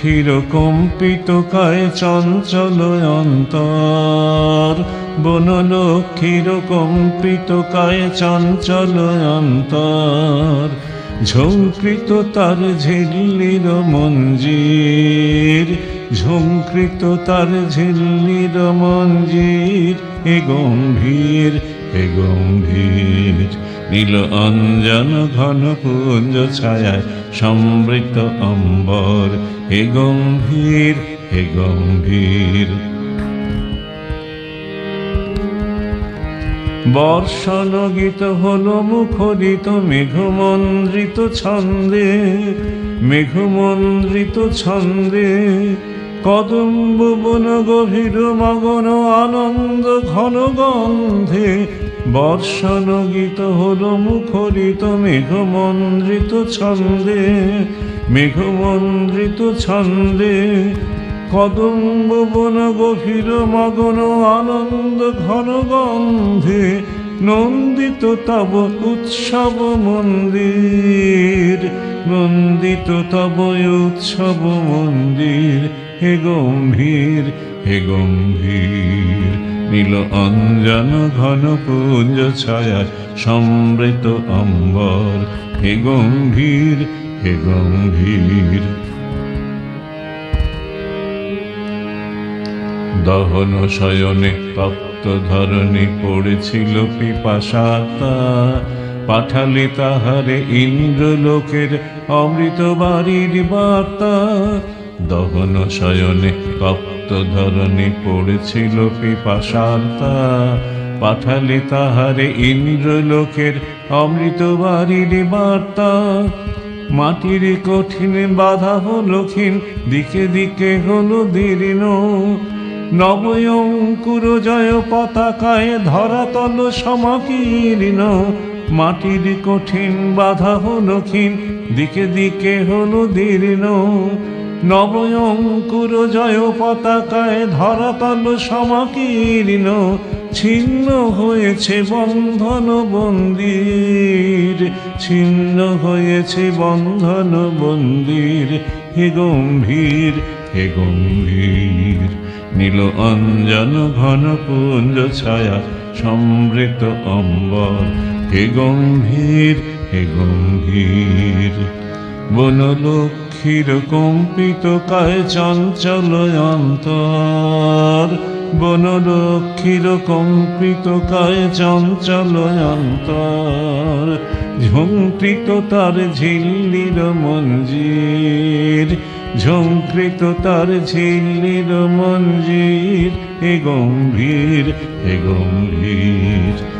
বনলক্ষীর কম্পিত কায় চঞ্চল অন্তর। বনলক্ষীর কম্পিত কায় চঞ্চল অন্তর। ঝঙ্কৃত তার ঝিল্লির মঞ্জির ঝঙ্কৃত তার ঝিল্লির মঞ্জির হে গম্ভীর হে গম্ভীর, নীল অঞ্জন ঘন পুঞ্জ ছায়ায় সমৃত অম্বর। হে গম্ভীর হে গম্ভীর। বর্ষণ গীত হল মুখরিত, মেঘমন্দ্রিত ছন্দে মেঘমন্দ্রিত ছন্দে। কদম্ব বন গভীর মগন আনন্দ ঘন গন্ধে বর্ষণ গীত হল মুখরিত মেঘমন্দ্রিত ছন্দে মেঘমন্দ্রিত ছন্দে। কদম্ব বন গভীর মগন আনন্দ ঘন গন্ধে নন্দিত তব উৎসব মন্দির, নন্দিত তব উৎসব মন্দির। হে গম্ভীর হে গম্ভীর, নীল অঞ্জন ঘন পুঞ্জ ছায়া সমৃত অম্বর হে গম্ভীর হে গম্ভীর। দহন শয়নে তপ্ত ধরণী পড়েছিল পিপাসাতা পাঠালে তাহারে ইন্দ্রলোকের অমৃত বাড়ির বার্তা। দহন শয়নে তপ্ত ধরণী পড়েছিল পিপাসাতা পাঠালে তাহারে ইন্দ্রলোকের অমৃত বাড়ির বার্তা। মাটির কঠিন বাধা হলো ক্ষীণ, দিকে দিকে হলো দীর্ণ। নবয়ঙ্কুর জয় পতাকায় ধরাতল সমাকীর্ণ। মাটির কঠিন বাধা হলো ক্ষীণ, দিকে দিকে হলো দীর্ণ। নবয়ঙ্কুর জয় পতাকায় ধরাতল সমাকীর্ণ, ছিন্ন হয়েছে বন্ধন বন্দির ছিন্ন হয়েছে বন্ধন বন্দির হে গম্ভীর হে গম্ভীর, নীল অঞ্জন ঘন পুঞ্জ ছায়া, সমৃত অম্বর হে গম্ভীর হে গম্ভীর বনলক্ষীর কম্পিত কায় চঞ্চল অন্তর। বনলক্ষীর কম্পিত কায় চঞ্চল অন্তর। ঝঙ্কৃত তার ঝিল্লির মঞ্জির। ঝঙ্কৃত তার ঝিল্লির মঞ্জির। হে গম্ভীর এ গম্ভীর।